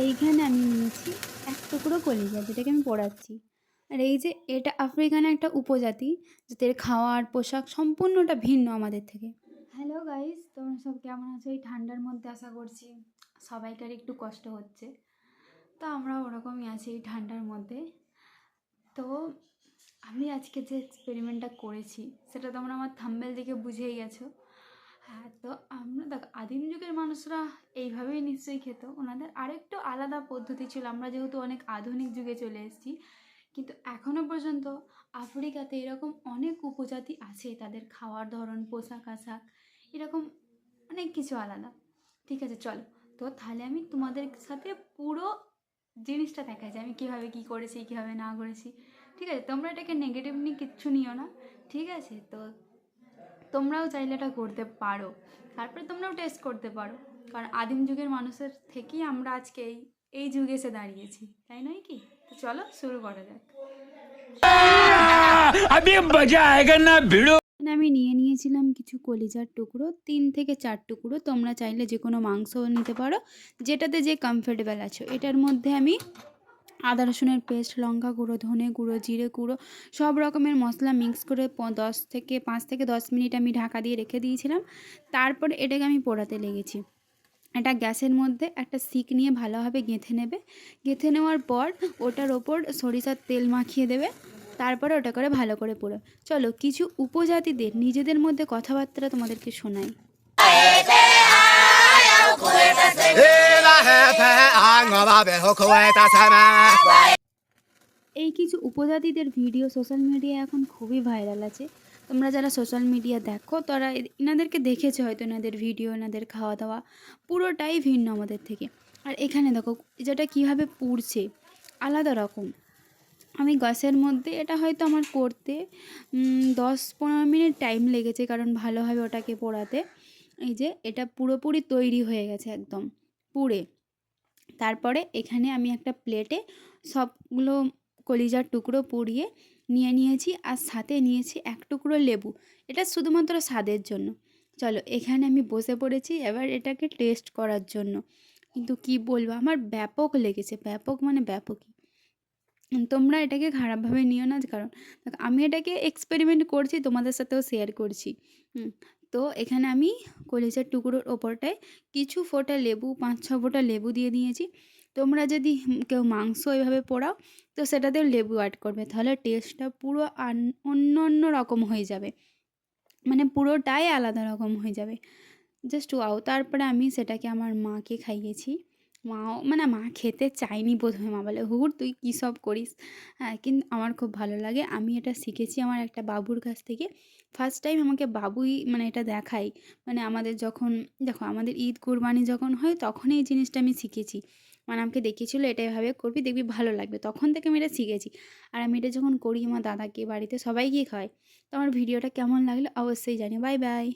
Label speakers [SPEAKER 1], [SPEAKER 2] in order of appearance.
[SPEAKER 1] এইখানে আমি নিয়েছি এক টুকরো কলিজা যেটাকে আমি পড়াচ্ছি। আর এই যে এটা আফ্রিকান একটা উপজাতি, যাদের খাওয়ার পোশাক সম্পূর্ণটা ভিন্ন আমাদের থেকে। হ্যালো গাইস তোমরা সব কেমন আছো? এই ঠান্ডার মধ্যে আশা করছি সবাইকার একটু কষ্ট হচ্ছে। তো আমরা ওরকমই আছি এই ঠান্ডার মধ্যে। তো আমি আজকে যে এক্সপেরিমেন্টটা করেছি, সেটা তোমরা আমার থাম্বেল দেখে বুঝেই গেছো। হ্যাঁ তো আমরা দেখ, আদিম যুগের মানুষরা এইভাবেই নিশ্চয়ই খেত। ওনাদের আরেকটু আলাদা পদ্ধতি ছিল। আমরা যেহেতু অনেক আধুনিক যুগে চলে এসেছি, কিন্তু এখনও পর্যন্ত আফ্রিকাতে এরকম অনেক উপজাতি আছে। তাদের খাওয়ার ধরন, পোশাক আশাক, এরকম অনেক কিছু আলাদা। ঠিক আছে, চলো। তো তাহলে আমি তোমাদের সাথে পুরো জিনিসটা দেখাই যে আমি কীভাবে কী করেছি, কীভাবে না করেছি। ঠিক আছে, তোমরা এটাকে নেগেটিভ নিয়ে কিচ্ছু নিও না। ঠিক আছে, তো তোমরাও চাইলে এটা করতে পারো। তারপরে তোমরাও টেস্ট করতে পারো। কারণ আদিম যুগের মানুষের থেকেই আমরা আজকে এই এই যুগে এসে দাঁড়িয়েছি। তাই নয় কি? তো চলো শুরু করা যাক। আমি নিয়ে নিয়েছিলাম কিছু কলিজার টুকরো তিন থেকে চার টুকরো। তোমরা চাইলে যে কোনো মাংসও নিতে পারো। যেটাতে যে কমফোর্টেবল আছো। এটার মধ্যে আমি আদা, রসুনের পেস্ট, লঙ্কা গুঁড়ো, ধনে গুঁড়ো, জিরে গুঁড়ো, সব রকমের মশলা মিক্স করে দশ থেকে পাঁচ থেকে দশ মিনিট আমি ঢাকা দিয়ে রেখে দিয়েছিলাম। তারপরে এটাকে আমি পোড়াতে লেগেছি। এটা গ্যাসের মধ্যে একটা সিক নিয়ে ভালোভাবে গেঁথে নেবে। গেঁথে নেওয়ার পর ওটার ওপর সরিষার তেল মাখিয়ে দেবে। তারপরে ওটা করে ভালো করে পোড়ো চলো, কিছু উপজাতিদের, নিজেদের মধ্যে কথাবার্তা তোমাদেরকে শোনাই। এই কিছু উপজাতিদের ভিডিও সোশ্যাল মিডিয়ায় এখন খুবই ভাইরাল আছে। তোমরা যারা সোশ্যাল মিডিয়া দেখো, তারা এনাদেরকে দেখেছ হয়তো এনাদের ভিডিও এনাদের খাওয়া দাওয়া পুরোটাই ভিন্ন আমাদের থেকে। আর এখানে দেখো, যেটা কীভাবে পুড়ছে, আলাদা রকম। আমি গ্যাসের মধ্যে, এটা হয়তো আমার করতে দশ পনেরো মিনিট টাইম লেগেছে, কারণ ভালোভাবে ওটাকে পোড়াতে। এই যে, এটা পুরোপুরি তৈরি হয়ে গেছে একদম, পুড়ে। তারপরে এখানে আমি একটা প্লেটে সবগুলো কলিজার টুকরো পুড়িয়ে নিয়ে নিয়েছি আর সাথে নিয়েছি এক টুকরো লেবু। এটা শুধুমাত্র স্বাদের জন্য। চলো, এখানে আমি বসে পড়েছি এবার এটাকে টেস্ট করার জন্য। কিন্তু কি বলব, আমার ব্যাপক লেগেছে। ব্যাপক মানে ব্যাপকই। তোমরা এটাকে খারাপভাবে নিও না, কারণ আমি এটাকে এক্সপেরিমেন্ট করছি, তোমাদের সাথেও শেয়ার করছি। তো এখানে আমি কলিজার টুকরোর ওপরটায় কিছু ফোঁটা লেবু, পাঁচ, ছ ফোঁটা লেবু দিয়ে দিয়েছি। তোমরা যদি কেউ মাংস এভাবে পোড়াও, তো সেটাতেও লেবু অ্যাড করবে। তাহলে টেস্টটা পুরো অন্য অন্য রকম হয়ে যাবে। মানে পুরোটাই আলাদা রকম হয়ে যাবে। জাস্ট ওয়াও তারপরে আমি সেটাকে আমার মাকে খাইয়েছি। মাও মানে মা খেতে চায়নি প্রথমে মা বলে, হুর, তুই কী সব করিস? হ্যাঁ কিন্তু আমার খুব ভালো লাগে। আমি এটা শিখেছি আমার একটা বাবুর কাছ থেকে। ফার্স্ট টাইম আমাকে বাবুই মানে এটা দেখাই মানে আমাদের যখন, দেখো আমাদের ঈদ কুরবানি যখন হয়, তখনই এই জিনিসটা আমি শিখেছি। মানে আমাকে দেখিয়েছিল, এটা এভাবে করবি, দেখবি ভালো লাগবে। তখন থেকে আমি এটা শিখেছি। আর আমি এটা যখন করি আমার দাদাকে, বাড়িতে সবাইকে খাওয়াই তো আমার ভিডিওটা কেমন লাগল, অবশ্যই জানি বাই বাই।